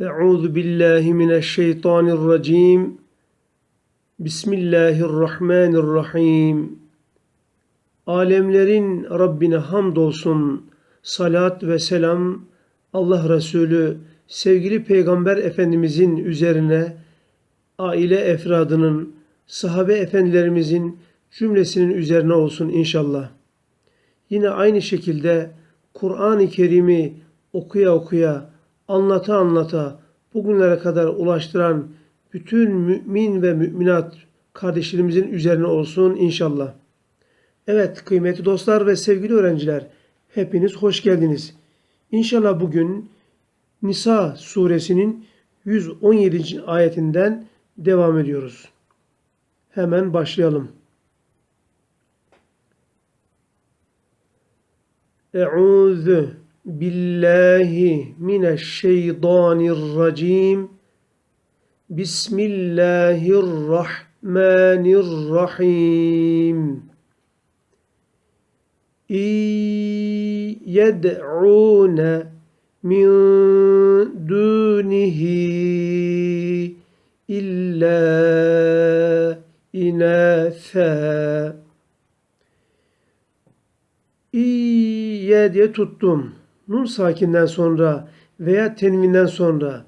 Euzu billahi mineşşeytanirracim. Bismillahirrahmanirrahim. Alemlerin Rabbine hamdolsun. Salat ve selam Allah Resulü sevgili Peygamber Efendimizin üzerine aile efradının, sahabe efendilerimizin cümlesinin üzerine olsun inşallah. Yine aynı şekilde Kur'an-ı Kerim'i okuya okuya, anlata anlata bugünlere kadar ulaştıran bütün mümin ve müminat kardeşlerimizin üzerine olsun inşallah. Evet kıymetli dostlar ve sevgili öğrenciler hepiniz hoş geldiniz. İnşallah bugün Nisa suresinin 117. ayetinden devam ediyoruz. Hemen başlayalım. Euzu billahi mineşşeytanirracim. Bismillahirrahmanirrahim. Yed'ûne min dunihi illa inâthâ. İye diye tuttum. Nun sakinden sonra veya tenvinden sonra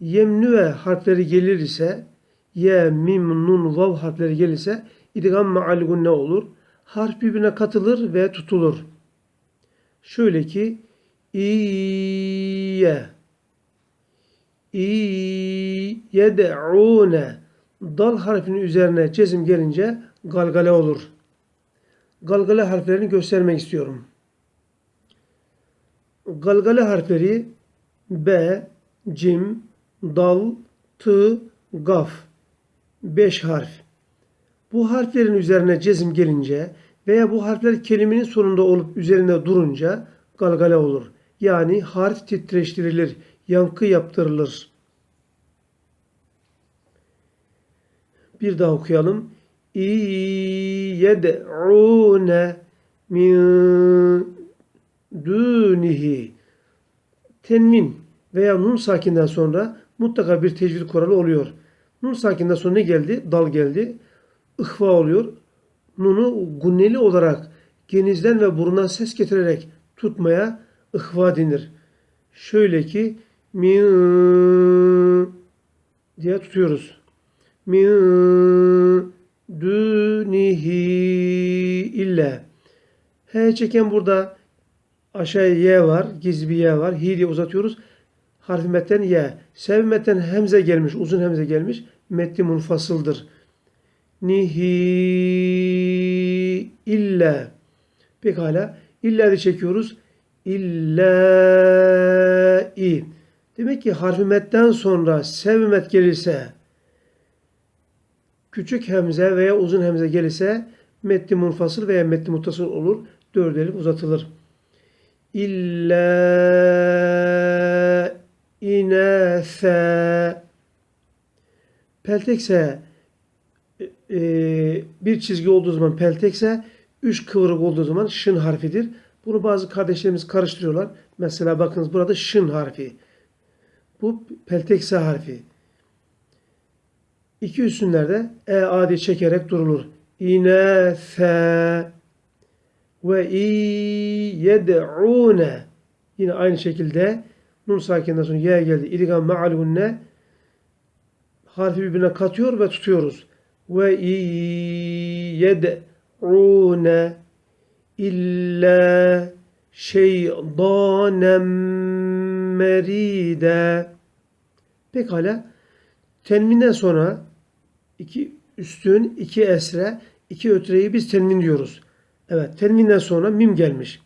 yemnüve harfleri gelir ise ye, mim, nun, vav harfleri gelirse idgam ma'al gunne olur. Harf birbirine katılır ve tutulur. Şöyle ki İye İyed'ûne Dal harfinin üzerine cezim gelince galgale olur. Galgale harflerini göstermek istiyorum. Galgale harfleri B, Cim, Dal, T, Gaf. Beş harf. Bu harflerin üzerine cezim gelince veya bu harfler kelimenin sonunda olup üzerinde durunca galgale olur. Yani harf titreştirilir, yankı yaptırılır. Bir daha okuyalım. İyed'ûne min dunihi. Tenmin veya nun sakinden sonra mutlaka bir tecvid kuralı oluyor. Nun sakinden sonra ne geldi? Dal geldi. İhva oluyor. Nunu gunneli olarak genizden ve burundan ses getirerek tutmaya ihva denir. Şöyle ki min diye tutuyoruz. Min dunihi ille. H çeken burada aşağıya y var. Gizli bir y var. Hi diye uzatıyoruz. Harfi metten y. Sev metten hemze gelmiş. Uzun hemze gelmiş. Metni munfasıldır. Nihi illa. Pekala. İlla de çekiyoruz. İlla i. Demek ki harfi metten sonra sevmet gelirse küçük hemze veya uzun hemze gelirse metni munfasıl veya metni muttasıl olur. Dört elif uzatılır. İlla inese peltekse e, bir çizgi olduğu zaman peltekse üç kıvrık olduğu zaman şın harfidir. Bunu bazı kardeşlerimiz karıştırıyorlar. Mesela bakınız burada şın harfi. Bu peltekse harfi. İki üstünlerde e adi çekerek durulur. İne fe ve yed'une yine aynı şekilde nun sakinden sonra ye geldi. İdgam ma'al gunne harfi birbirine katıyor ve tutuyoruz. Ve yed'une illa şeydanem meride. Pekala. Tenvinden sonra iki üstün, iki esre, iki ötreyi biz tenvin diyoruz. Evet, tenvinden sonra mim gelmiş.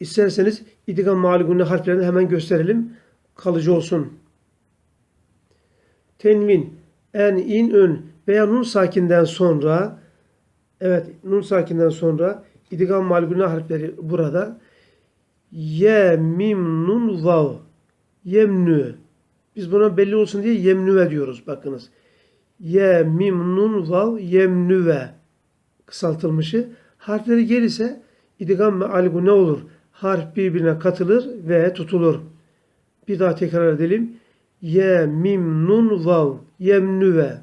İsterseniz idgam mağlugunne harflerini hemen gösterelim. Kalıcı olsun. Tenvin, en, in, ön veya nun sakinden sonra evet nun sakinden sonra idgam mağlugunne harfleri burada. Ye, mim, nun, vav. Yemnü. Biz buna belli olsun diye yemnüve diyoruz. Bakınız. Ye, mim, nun, vav, yemnüve. Kısaltılmışı. Harfleri gelirse idgam ve algu ne olur? Harf birbirine katılır ve tutulur. Bir daha tekrar edelim. Ye mim nun vav yemnüve.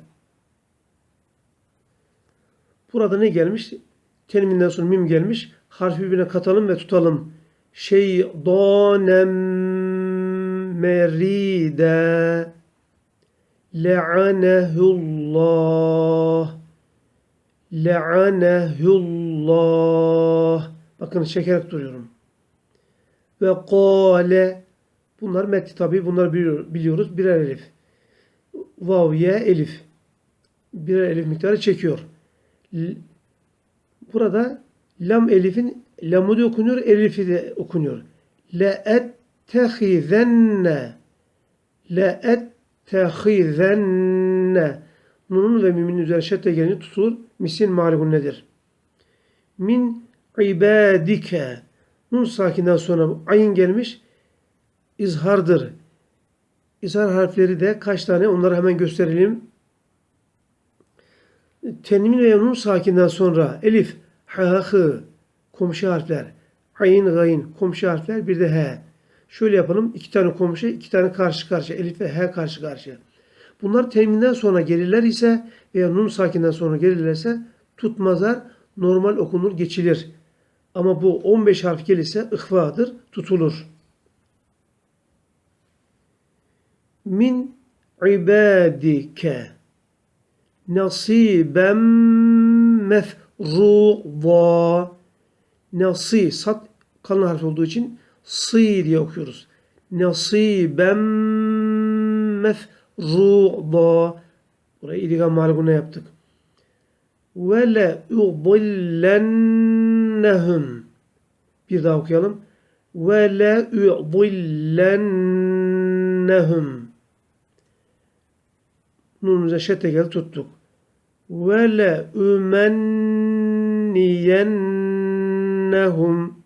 Burada ne gelmiş? Teniminden sonra mim gelmiş. Harfi birbirine katalım ve tutalım. Şey donem meride le'anehullah le'anehullah bakın çekerek duruyorum. Ve kâle bunlar metni tabi bunları biliyor- biliyoruz. Birer elif. Vav ye elif. Birer elif miktarı çekiyor. Burada lam elifin lamı da okunuyor, elifi de okunuyor. Le ettehizenne le ettehizenne Nunun ve mimin üzerine şedde gelince tutulur. Misin maligun nedir? Min ibadike Nun sakinden sonra ayın gelmiş izhardır. İzhar harfleri de kaç tane onları hemen gösterelim. Tenmin ve nun sakinden sonra elif, ha, hı komşu harfler. Ayn, gayn komşu harfler bir de he. Şöyle yapalım. iki tane komşu, iki tane karşı karşıya. Elif ve he karşı karşıya. Bunlar teminten sonra gelirler ise veya nun sakinden sonra gelirlerse tutmazlar. Normal okunur, geçilir. Ama bu 15 harf gelirse ihvadır, tutulur. Min ibadike nasiben mefruḍa nasi sat kalın harf olduğu için sı diye okuyoruz. Nasiben mefruḍa Burayı idgam malibune yaptık. Ve le udillennehum bir daha okuyalım. Ve le udillennehum Nunumuza şedde geldi tuttuk. Ve le ümenniyennehum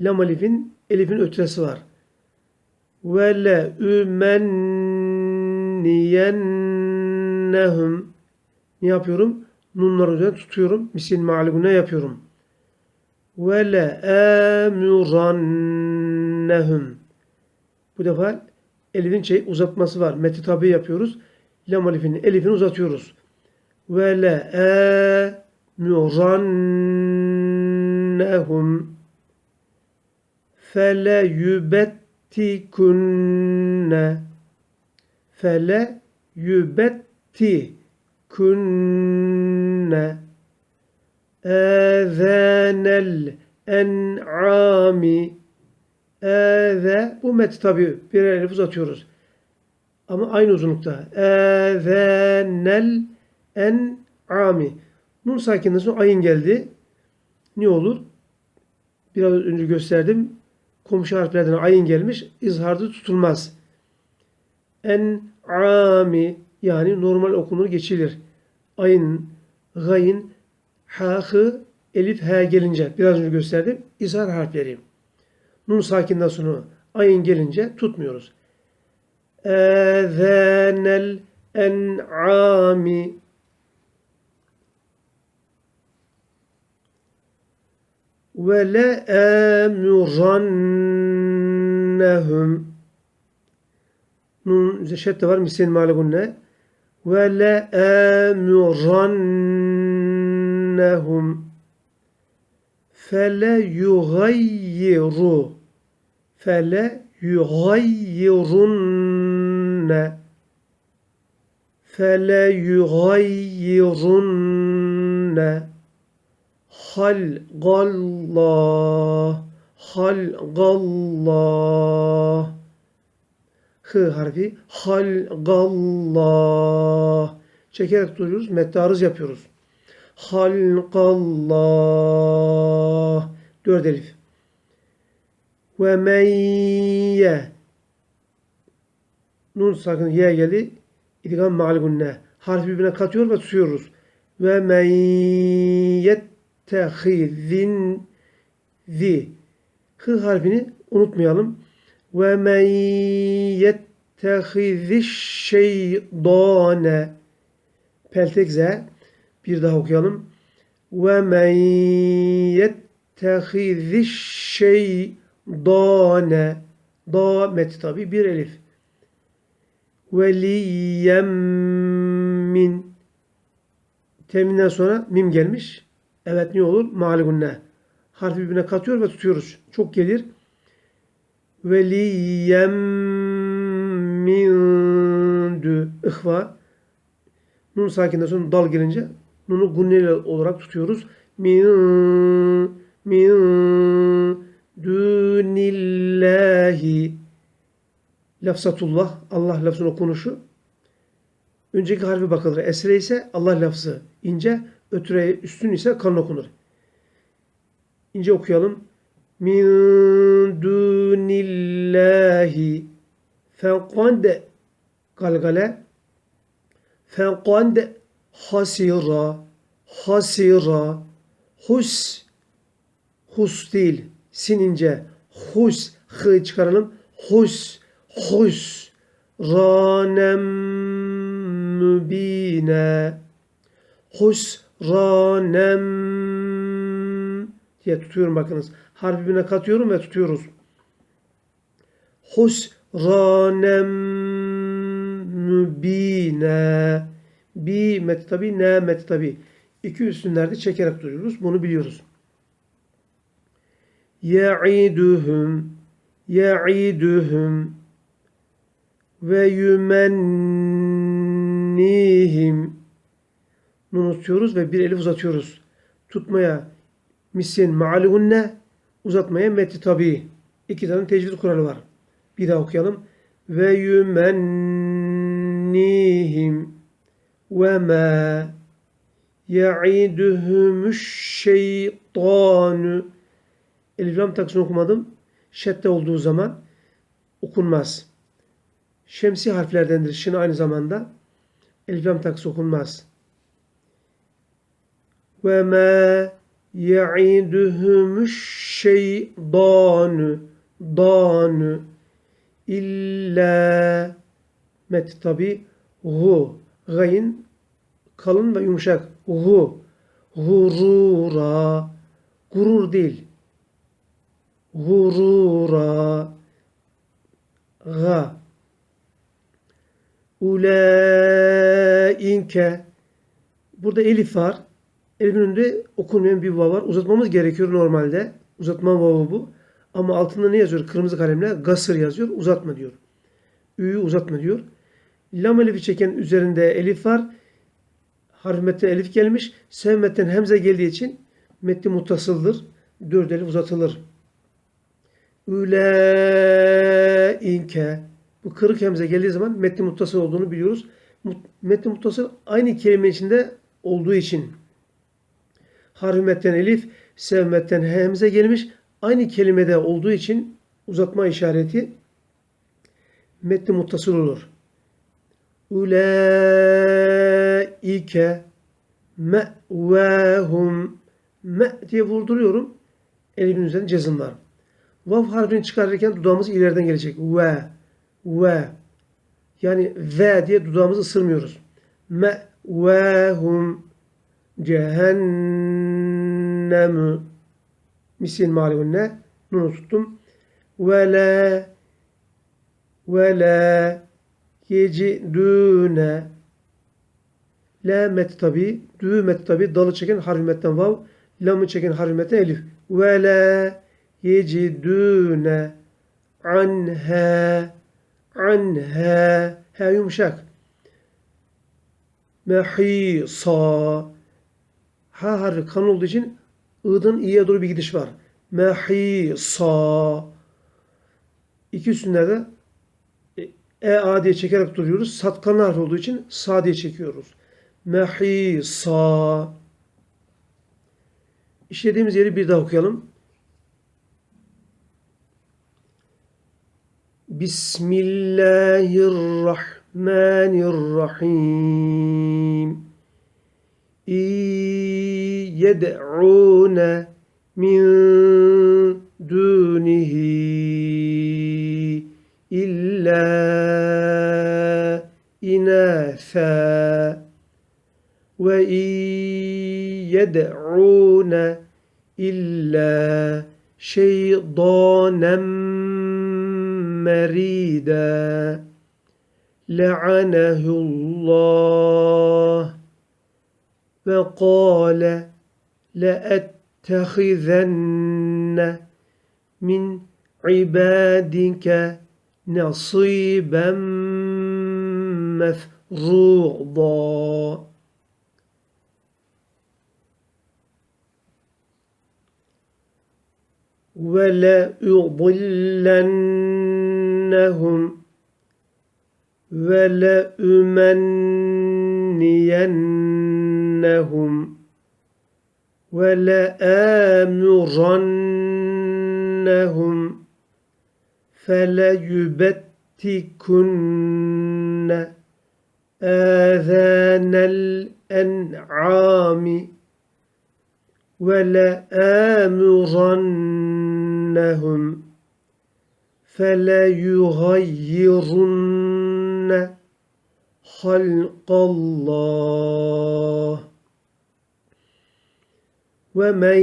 Lam elifin, elifin ötresi var. Ve le ümenniyennehum Ne yapıyorum? Nunları üzerine tutuyorum. Misil ma'lugune yapıyorum. Ve le amurannehum Bu defa elifin şey uzatması var. Meti tabi yapıyoruz. Lam elifini, elifini uzatıyoruz. Ve le amurannehum fele yubettikunne fele yubettikunne ezenel en'ami Eze bu met tabi bir elif uzatıyoruz. Ama aynı uzunlukta. Ezenel en ami. Nun sakinden sonra ayın geldi. Ne olur? Biraz önce gösterdim. Komşu harflerden ayın gelmiş. İzharda tutulmaz. En ami yani normal okunur geçilir. Ayın, gayın, hahı, elif, he gelince biraz önce gösterdim. İzhar harfleri. Nun sakinden sonra ayın gelince tutmuyoruz. Ezenel en'ami ve le emurannehum Nun şedde var misil maligunne ve le emurannehum fele yugayyiru fele yugayyirunne fele yugayyirunne halgallah halgallah hı harfi halgallah çekerek duruyoruz mettarız yapıyoruz halkallah. Dört elif. Ve men ye. Nun sakın ye geldi. İdgam ma'al gunne harfi birbirine katıyor ve tutuyoruz. Ve men yettehizin zi. Hı harfini unutmayalım. Ve men yettehiziş şeydane peltek z bir daha okuyalım. Ve men yettehiziş şeydane Da met tabi bir elif. Veliyem min. Teminden sonra mim gelmiş. Evet ne olur? Maligunne. Harfi birbirine katıyor ve tutuyoruz. Çok gelir. Veliyem min dü. İhva. Nun sakinden sonra dal gelince nunu gunneli olarak tutuyoruz. Min min dunillahi lafzatullah Allah lafzın okunuşu önceki harfi bakılır. Esre ise Allah lafzı ince, ötüre üstün ise kalın okunur. İnce okuyalım. Min dunillahi fekad galgale fekad hasira hasira hus hus değil sin ince hus hı çıkaralım hus hus ranem mübine hus ranem diye tutuyorum bakınız. Harfi birbirine katıyorum ve tutuyoruz. Hus ranem mübine bi met tabi ne met tabi. İki üstünlerde çekerek duruyoruz. Bunu biliyoruz. Ya'iduhum ya'iduhum ve yumennihim Nun tutuyoruz ve bir elif uzatıyoruz. Tutmaya misyen ma'alihunne uzatmaya meti tabi. İki tane tecvid kuralı var. Bir daha okuyalım. Ve yumennihim ve ma ya'iduhumuş şeytanu Elif lam taksini okumadım. Şedde olduğu zaman okunmaz. Şemsi harflerdendir. Şimdi aynı zamanda elif lam taksı okunmaz. Ve ma ya'iduhumuş şeytanu danu illa met tabi hu gayin kalın ve yumuşak hu gurura gurur değil gurura ga ulainke burada elif var. Elifin önünde okunmayan bir vav var. Uzatmamız gerekiyor normalde. Uzatma vavı bu. Ama altında ne yazıyor? Kırmızı kalemle gasır yazıyor. Uzatma diyor. Ü'yü uzatma diyor. Lam elifi çeken üzerinde elif var. Harf metne elif gelmiş. Sev metten hemze geldiği için metni mutasıldır. Dört elif uzatılır. Üle-inke bu kırık hemze geldiği zaman metni muttasıl olduğunu biliyoruz. Metni muttasıl aynı kelime içinde olduğu için harfi metten elif, sevmetten hemze gelmiş. Aynı kelimede olduğu için uzatma işareti metni muttasıl olur. Üleike me'vehum me diye vurduruyorum. Elimin üzerinde cezim var. Vav harfini çıkarırken dudağımız ileriden gelecek. Ve, ve. Yani ve diye dudağımızı ısırmıyoruz. Me, ve, hum, cehennemu. Misil malivunne. Nunu tuttum. Ve la, ve la, yecidune. La met tabi, dü met tabi, dalı çeken harfi metten vav, lamı çeken harfi metten elif. Ve la, yecidune anha anha ha yumuşak mehisa ha harfi kan olduğu için ı'dan i'ye doğru bir gidiş var. Mehisa iki üstünlerde e A diye çekerek duruyoruz. Satkanlı harf olduğu için Sa diye çekiyoruz. Mehisa. İşlediğimiz yeri bir daha okuyalım. Bismillahirrahmanirrahim. İyed'ûne min dunihi illa إناثا وإن يدعون إلا شيطانا مريدا. لعنه الله وقال لأتخذن من عبادك نصيبا مفروضا ولأضلنهم ولأمنينهم ولآمرنهم فليبتكن آذان الأنعام ولآمرنهم فليغيرن خلق الله ومن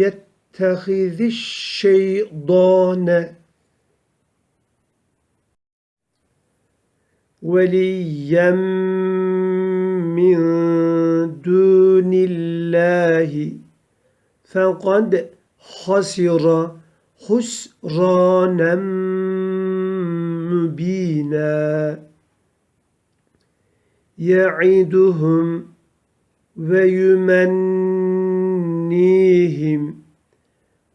يتخذ الشيطان veliyyen min dunillahi fekad hasira husranen mübina ya'iduhum ve yumennihim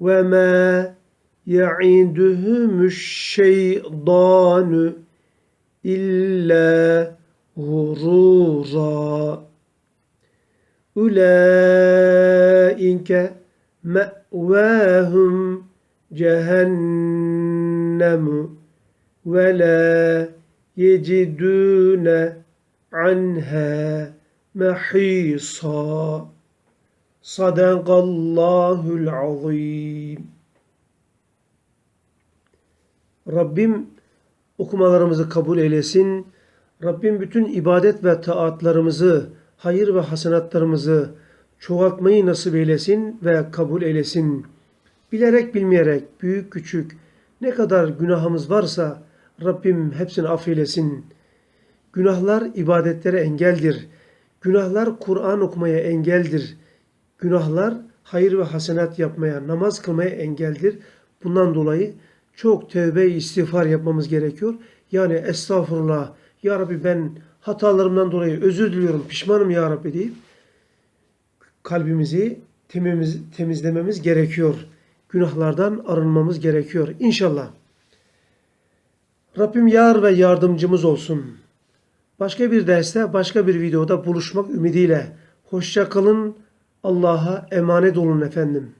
ve ma ya'iduhum şeytanı illa gurura. Ulaike me'vâhum cehennemu ve la yecidûne anha mehîsâ. Sadakallahul azim. Rabbim okumalarımızı kabul eylesin. Rabbim bütün ibadet ve taatlarımızı, hayır ve hasenatlarımızı çoğaltmayı nasip eylesin ve kabul eylesin. Bilerek bilmeyerek, büyük küçük ne kadar günahımız varsa Rabbim hepsini affeylesin. Günahlar ibadetlere engeldir. Günahlar Kur'an okumaya engeldir. Günahlar hayır ve hasenat yapmaya, namaz kılmaya engeldir. Bundan dolayı çok tövbe istiğfar yapmamız gerekiyor. Yani estağfurullah, Ya Rabbi ben hatalarımdan dolayı özür diliyorum, pişmanım Ya Rabbi deyip kalbimizi temiz, temizlememiz gerekiyor. Günahlardan arınmamız gerekiyor. İnşallah. Rabbim yar ve yardımcımız olsun. Başka bir derste, başka bir videoda buluşmak ümidiyle. Hoşça kalın. Allah'a emanet olun efendim.